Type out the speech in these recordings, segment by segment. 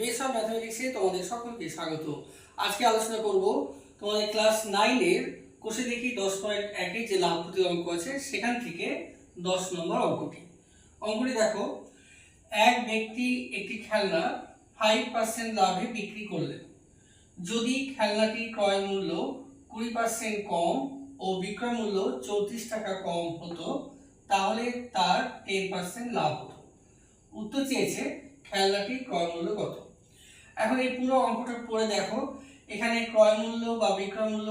Base of ম্যাথমেটিক্সে তোমাদের সকলকে স্বাগত। আজকে আলোচনা করব তোমাদের ক্লাস নাইনের কোষে দেখি দশ পয়েন্ট একে যে লাভ ক্ষতি অঙ্ক আছে, সেখান থেকে দশ নম্বর অঙ্কটি। অঙ্কটি দেখো, এক ব্যক্তি একটি খেলনা ফাইভ পার্সেন্ট লাভে বিক্রি করলেন যদি খেলনাটির ক্রয় মূল্য কুড়ি পার্সেন্ট কম ও বিক্রয় মূল্য চৌত্রিশ টাকা কম হতো, তাহলে তার টেন পার্সেন্ট লাভ হতো। উত্তর চেয়েছে, খেলনাটির ক্রয় মূল্য কত? এখন এই পুরো অঙ্কটা পড়ে দেখো। এখানে ক্রয় মূল্য বা বিক্রয় মূল্য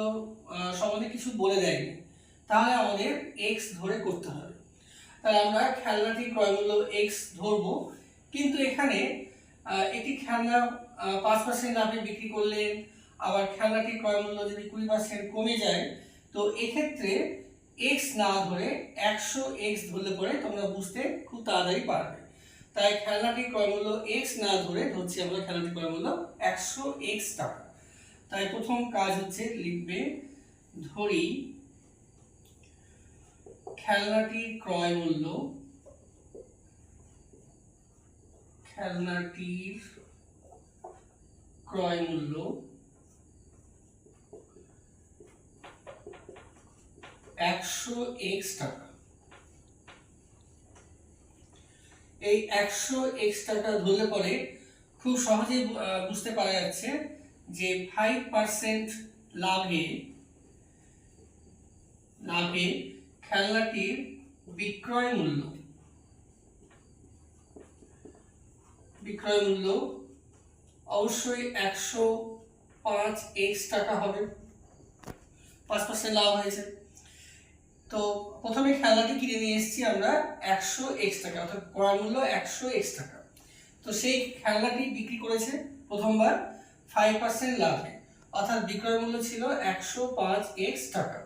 সম্বন্ধে কিছু বলে দেয়নি। তাহলে আমাদের এক্স ধরে করতে হবে। তাহলে আমরা খেলনাটি ক্রয় মূল্য এক্স ধরবো। কিন্তু এখানে একটি খেলনা পাঁচ পার্সেন্ট লাভে বিক্রি করলেন, আবার খেলনাটি ক্রয় মূল্য যদি কুড়ি পার্সেন্ট কমে যায়, তো এক্ষেত্রে এক্স না ধরে একশো এক্স ধরলে পরে তোমরা বুঝতে খুব তাড়াতাড়ি পারবে। তাই খেলনাটির ক্রয় মূল্য এক্স না ধরে ধরছি আমরা খেলনাটির ক্রয় মূল্য একশো এক্স টাকা তাই প্রথম কাজ হচ্ছে লিখবে, ধরি খেলনাটির ক্রয় মূল্য, খেলনাটির ক্রয় মূল্য একশো এক্স টাকা। এই একশো এক্স টাকা ধরলে পরে খুব সহজেই বুঝতে পারা যাচ্ছে যে ফাইভ পার্সেন্ট লাভে লাভে খেলনাটির বিক্রয় মূল্য। বিক্রয় মূল্য অবশ্যই একশো পাঁচ এক্স টাকা হবে। পাঁচ পার্সেন্ট লাভ হয়েছে। তো প্রথমে খেলনাটি কিনে নিয়ে এসেছি আমরা একশো এক্স টাকা, অর্থাৎ ক্রয় মূল্য একশো এক্স টাকা। তো সেই খেলনাটি বিক্রি করেছে প্রথমবার ফাইভ পার্সেন্ট লাভে, অর্থাৎ বিক্রয় মূল্য ছিল একশো পাঁচ এক্স টাকা।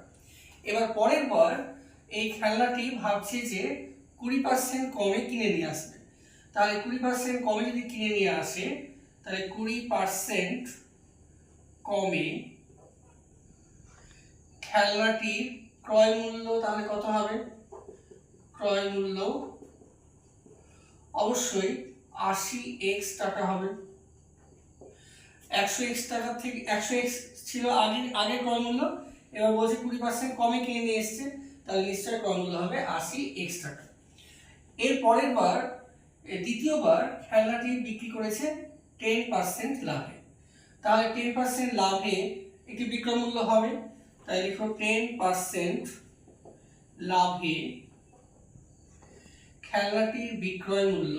এবার পরের বার এই খেলনাটি ভাবছে যে কুড়ি পার্সেন্ট কমে কিনে নিয়ে আসবে। তাহলে কুড়ি পার্সেন্ট কমে যদি কিনে নিয়ে আসে, তাহলে কুড়ি পার্সেন্ট কমে খেলনাটির ক্রয় মূল্য তাহলে কত হবে? ক্রয় মূল্য অবশ্যই আশি এক্স টাকা হবে। একশো এক্স টাকা থেকে, একশো এক্স ছিল আগে আগের ক্রয় মূল্য, এবার বলছে কুড়ি পার্সেন্ট কমে কিনে নিয়ে এসছে, তাহলে নিশ্চয়ই ক্রয় মূল্য হবে আশি এক্স টাকা। এর পরের বার দ্বিতীয়বার খেলনাটি বিক্রি করেছে টেন পার্সেন্ট লাভে। তাহলে টেন পার্সেন্ট লাভে একটি বিক্রয় মূল্য হবে। তাই লিখো টেন পার্সেন্ট লাভে খেলনাটির বিক্রয় মূল্য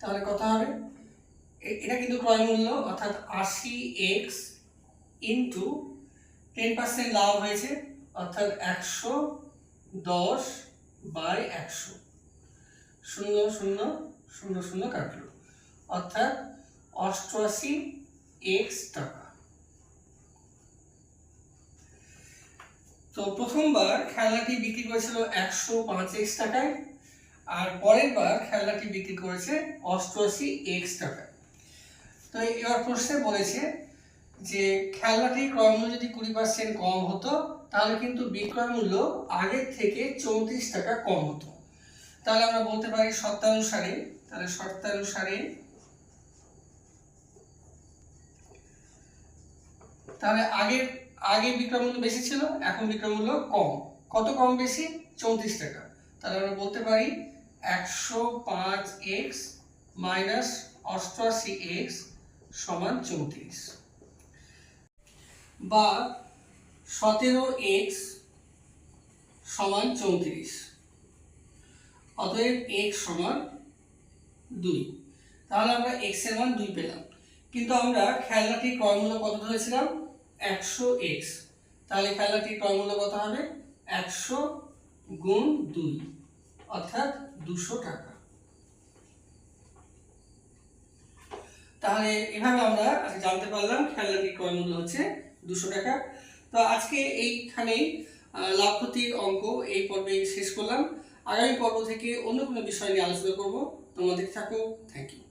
তাহলে কত হবে? এটা কিন্তু ক্রয় মূল্য, অর্থাৎ আশি এক্স ইন্টু টেন পার্সেন্ট লাভ হয়েছে, অর্থাৎ একশো দশ বাই একশো। শূন্য শূন্য শূন্য শূন্য কাটলো অর্থাৎ অষ্টআশি এক্স টাকা তো প্রথমবার খেলনাটি বিক্রি করেছিল একশো পাঁচ এক্স টাকায়, আর পরের বার খেলনাটি বিক্রি করেছে অষ্টআশি এক্স টাকায়। তো এবার প্রশ্নে বলেছে যে খেলনাটির ক্রয় মূল্য যদি কুড়ি পার্সেন্ট কম হতো, তাহলে কিন্তু বিক্রয় মূল্য আগের থেকে চৌত্রিশ টাকা কম হতো। তাহলে আমরা বলতে পারি শর্তানুসারে, তাহলে শর্তানুসারে তাহলে আগের আগে বিক্রয় মূল্য বেশি ছিল, এখন বিক্রয় মূল্য কম। কত কম বেশি? চৌত্রিশ টাকা। তাহলে আমরা বলতে পারি একশো পাঁচ এক্স মাইনাস অষ্টআশি এক্স সমান চৌত্রিশ। বা সতেরো এক্স সমান চৌত্রিশ। অতএব এক্স সমান দুই। তাহলে আমরা এক্সের মান দুই পেলাম। কিন্তু আমরা খেলনাটির ক্রয় মূল্য কত ধরেছিলাম একশো এক্স। তাহলে খেলনাটির ক্রয় মূল্য কত হবে? একশো গুণ দুই, অর্থাৎ দুশো টাকা। তাহলে এভাবে আমরা জানতে পারলাম খেলনাটির ক্রয়মূল্য হচ্ছে দুশো টাকা। তো আজকে এইখানেই লাভ ক্ষতির অঙ্ক এই পর্বে শেষ করলাম। আগামী পর্ব থেকে অন্য কোনো বিষয় নিয়ে আলোচনা করব। তোমাদের থাকো থ্যাংক ইউ